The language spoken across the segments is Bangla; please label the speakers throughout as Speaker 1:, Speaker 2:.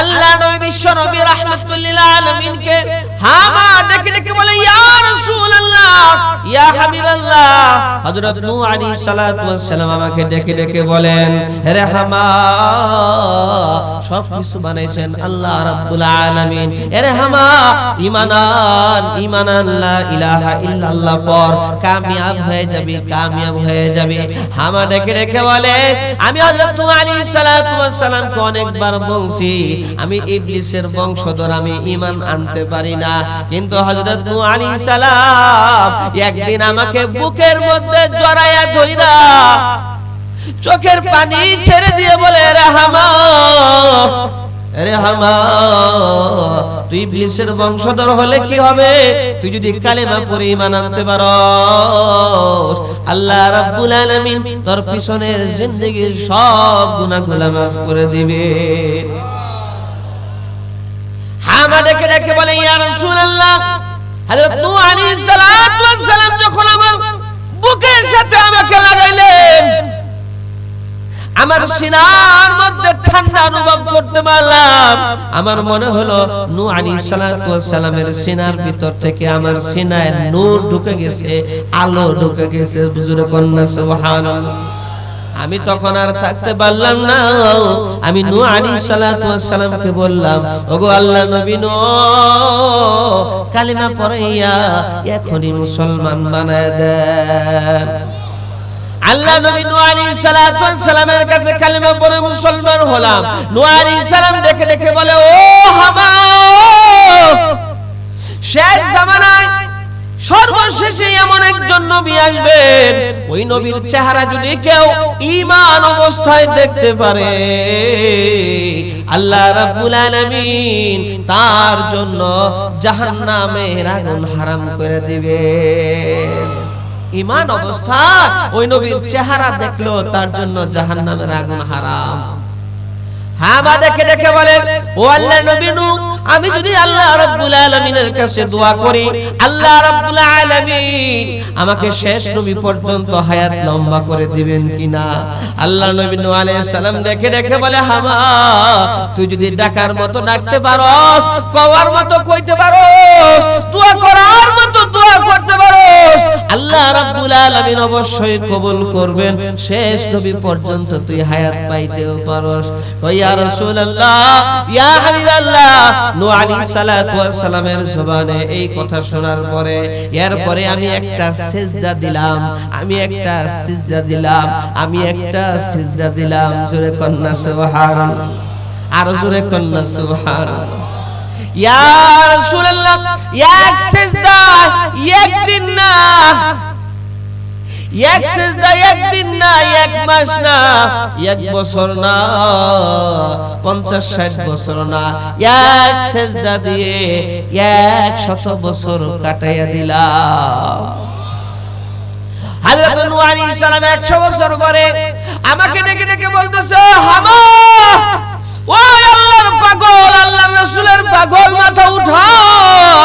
Speaker 1: আল্লাহ নবী বিশ্ব নবী রাহমাতুল্লিল আলামিনকে হামা ডেকে ডেকে বলে, ইয়া ইয়া হযরত আলাইহিস সালাতু ওয়াস সালাম আমাকে ডেকে ডেকে বলেন সব কিছু বানাইছেন আল্লাহ রাব্বুল আলামিন। ইলাহা ইল্লাল্লাহ পর কামিয়াব হয়ে যাবে, কামিয়াব হয়ে যাবে। হামা ডেকে ডেকে বলে, আমি হযরত আলাইহিস সালাতু ওয়াস সালামকে অনেকবার বলছি আমি ইবলিসের বংশধর, আমি ঈমান আনতে পারি না। কিন্তু হযরত নূহ আলাইহিস সালাম একদিন আমাকে বুকের মধ্যে জড়ায়া ধইরা চোখের পানি ছেড়ে দিয়ে বলে রাহামা আরে হামা, তুই ইবলিসের বংশধর হলে কি হবে? তুই যদি কালেমা পড়ে ঈমান আনতে পারস, আল্লাহ রাব্বুল আলামিন তোর পিছনের জিন্দেগীর সব গুনাহগুলো maaf করে দিবে। ডেকে ডেকে বলে যখন আমার বুকের সাথে আমাকে লাগাইলেন, আমার সিনার মধ্যে ঠান্ডা অনুভব করতে পারলাম। আমার মনে হলো নূহ আলাইহিস সালামের সিনার ভিতর থেকে আমার সিনায় নূর ঢুকে গেছে, আলো ঢুকে গেছে। বুজুরে কন্যা, সুবহানাল্লাহ। আমি তখন আর থাকতে পারলাম না। আমি নূহ আলাইহিস সালাতু ওয়াস সালামকে বললাম, ওগো আল্লাহ নবী নো কালিমা পড়াইয়া এখনই মুসলমান বানায় দেন। আল্লাহ নবী নূহ আলাইহিস সালাতু সালামের কাছে কালিমা পড়ে মুসলমান হলাম। নূহ আলাইহিস সালাম দেখে দেখে বলে, ও হামা নবী আসবেন, ওই নবীর চেহারা যদি কেউ ঈমান অবস্থায় দেখতে পারে, আল্লাহ রাব্বুল আলামিন তার জন্য জাহান্নামের আগুন হারাম করে দিবে। ইমান অবস্থা ওই নবীর চেহারা দেখল তার জন্য জাহান্নামের আগুন হারাম। হামা দেখে দেখে ও আল্লাহ আমি যদি আল্লাহ রাব্বুল আলামিনের কাছে দোয়া করি, আল্লাহ রাব্বুল আলামিন আমাকে শেষ নবী পর্যন্ত হায়াত লম্বা করে দিবেন কিনা? আল্লাহ নবী আলাইহিস সালাম দেখে দেখে বলে হামা তুই যদি ডাকার মতো ডাকতে পারোস, কওয়ার মতো কইতে পারোস, দোয়া আল্লাহ রাব্বুল আলামিন অবশ্যই কবুল করবেন। শেষ নবী পর্যন্ত তুই হায়াত পাইতেও পারোস। কই ইয়া রাসূলুল্লাহ, ইয়া হাবিবাল্লাহ, নূহ আলাইহিস সালাতু ওয়াস সালামের জবানে এই কথা শোনার পরে, এরপরে আমি একটা সিজদা দিলাম, আমি একটা সিজদা দিলাম, আমি একটা সিজদা দিলাম। জোরে কন্না সুবহানাল্লাহ। আর জোরে কন্না সুবহানাল্লাহ। ইয়া রাসূলুল্লাহ, এক সিজদা এক সেজদা একদিন না, এক মাস না, এক বছর না, পঞ্চাশ, ষাট বছর না। এক সেজদা দিয়ে এক শত বছর কাটাইয়া দিলাম। হযরত নূহ আলাইহিস সালাম 100 বছর পরে আমাকে ডেকে ডেকে বলতেছে, হামা ও আল্লাহর পাগল, আল্লাহর রাসূলের পাগল, মাথা উঠাও।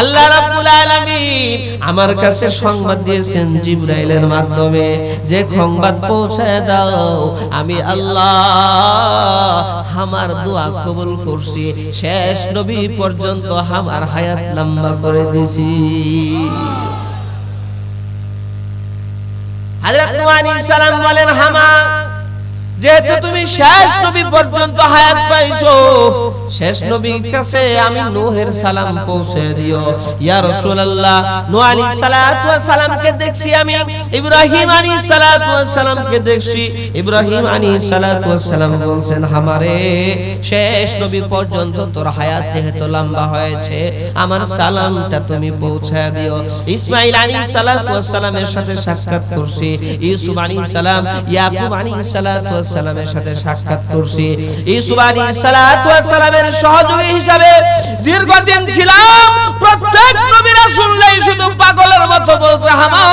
Speaker 1: আল্লাহ রাব্বুল আলামিন আমার কাছে সংবাদ দিয়েছেন জিবরাইলের মাধ্যমে। যে সংবাদ পৌঁছায় দাও, আমি আল্লাহ আমার দোয়া কবুল করছি। শেষ নবী পর্যন্ত আমার হায়াত লম্বা করে দিছি। হযরত নূহ আলাইহিস সালাম বলেন, হামা, যেহেতু তুমি শেষ নবী পর্যন্ত হায়াত পাইছো শেষ নবীর কাছে আমি নূহের সালাম পৌঁছে দিও। ইয়া রাসূলুল্লাহ নূহ আলাইহিস সালাতু ওয়াস সালামকে দেখছি আমি? ইব্রাহিম আলাইহিস সালাতু ওয়াস সালামকে দেখছি? ইব্রাহিম আলাইহিস সালাতু ওয়াস সালাম বলছেন আমারে শেষ নবী পর্যন্ত তোর হায়াত যেহেতু লম্বা হয়েছে আমার সালামটা তুমি পৌঁছে দিও। ইসমাঈল আলাইহিস সালাতু ওয়াস সালামের সাথে সাক্ষাৎ করছি। ইউসুফ আলাইহিস সালাম ইয়াকুব আলাইহিস সালাতু ওয়াস সালামের সাথে সাক্ষাৎ করছি। ইউসুফ আলাইহিস সালাতু ওয়াস সালামের সহযোগী হিসাবে দীর্ঘদিন ছিলাম, প্রত্যেক নবীরা শুনলেই শুধু পাগলের মতো বলছে, হামা,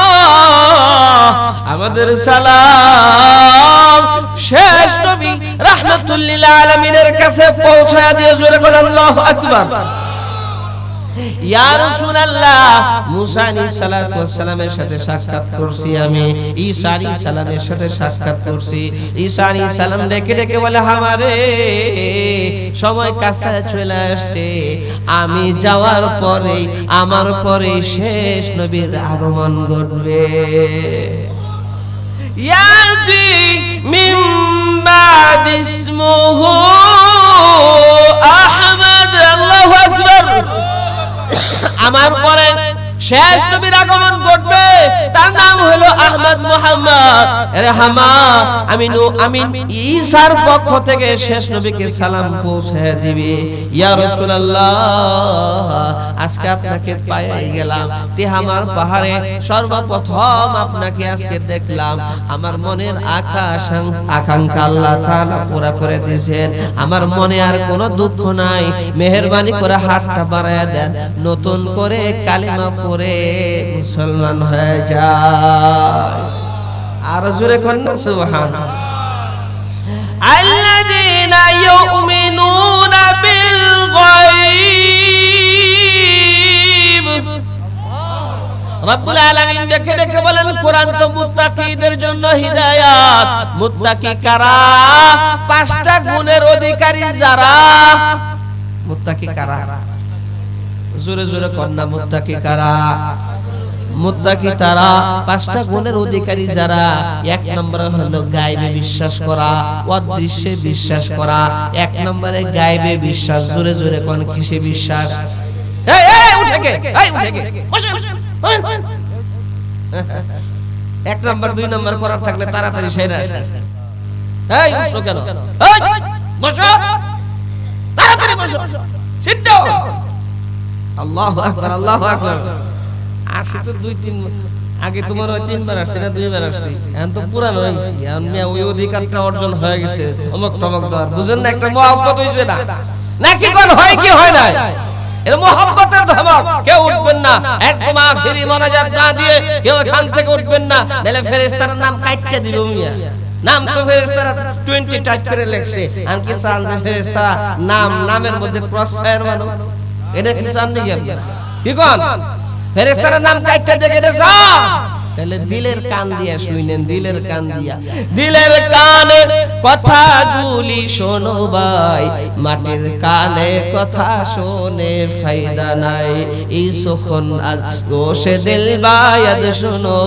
Speaker 1: আমাদের সালাম। শেষ নবী রাহমাতুল্লিল আলামিনের কাছে পৌঁছায় দিয়ে জোরে করে আল্লাহু আকবার। আমি। সময় কাছে চলে আসছে। আমি যাওয়ার পরে আমার পরে শেষ নবীর আগমন ঘটবে। ইসমুহু আমার পরে শেষ নবীর আগমন ঘটবে। তার নাম হলো আহমদ মুহাম্মদ। আরে হামা, আমি আমি ঈসার পক্ষ থেকে শেষ নবীকে সালাম পৌঁছে দিবি। ইয়া রাসূলুল্লাহ, আজকে আপনাকে পাই গেলাম। তিহামার পাহাড়ে সর্বপ্রথম আপনাকে আজকে দেখলাম। আমার মনের আকাশ, আকাঙ্ক্ষা আল্লাহ তাআলা পুরা করে দিয়েছেন। আমার মনে আর কোনো দুঃখ নাই। মেহেরবানি করে হাতটা বাড়ায় দেন। নতুন করে কালিমা পড়ে মুসলমান হয়ে যায় আর জোরে কন্যা সুবহান الذين يؤمنون بالغيب রব্বুল আলামিন দেখে দেখে বলেন কোরআন তো মুত্তাকিদের জন্য হিদায়াত মুত্তাকি কারা পাঁচটা গুণের অধিকারী যারা মুত্তাকি কারা জোরে জোরে কন্যা মুত্তাকি কারা? মুত্তাকি তারা পাঁচটা গুণের অধিকারী যারা, এক নম্বরে হলো গায়বে বিশ্বাস করা, অদৃশ্যে বিশ্বাস করা, এক নম্বরে গায়বে বিশ্বাস, জোরে জোরে কোন কিসে বিশ্বাস? এক নম্বর, দুই নম্বর করার থাকলে তাড়াতাড়ি সেরা এই কেন? বসো। তাড়াতাড়ি বসো। ডাউন নাম তো ফেরেশতারা 20 টাইপ করে লেখছে। আর কি চান ফেরেশতা নাম নামের মধ্যে এটা কি আপনারা কি কোন? ফেরেশতার নাম কাইটা দেখে এটা চান তাহলে দিলের কান দিয়া শুনেন দিলের কান দিয়া। দিলের কানে কথা গুলি শোনো ভাই, মাটির কানে কথা শোনে ফায়দা নাই। এই সখন আজ গোশে দিল বায়াদ শোনো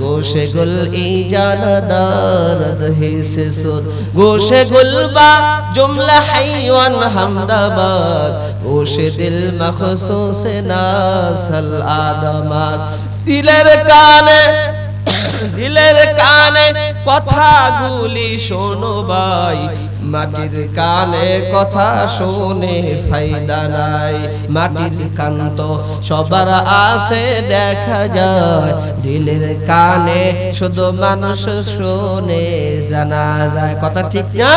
Speaker 1: গোশে গুল এই জানা দর্দ হিসে সুদ। গোশে গুল বা জুমলা হাইওয়ান হামদাবাদ গোশে দিল মখসুস নাসল আদমাস। দিলের কানে দিলের কানে কথাগুলি শোনো ভাই। মাটির কানে কথা শোনে ফায়দা নাই। মাটির কান্ত সবার আসে দেখা যায়। দিলের কানে শুধু মানুষ শোনে, জানা যায়। কথা ঠিক না?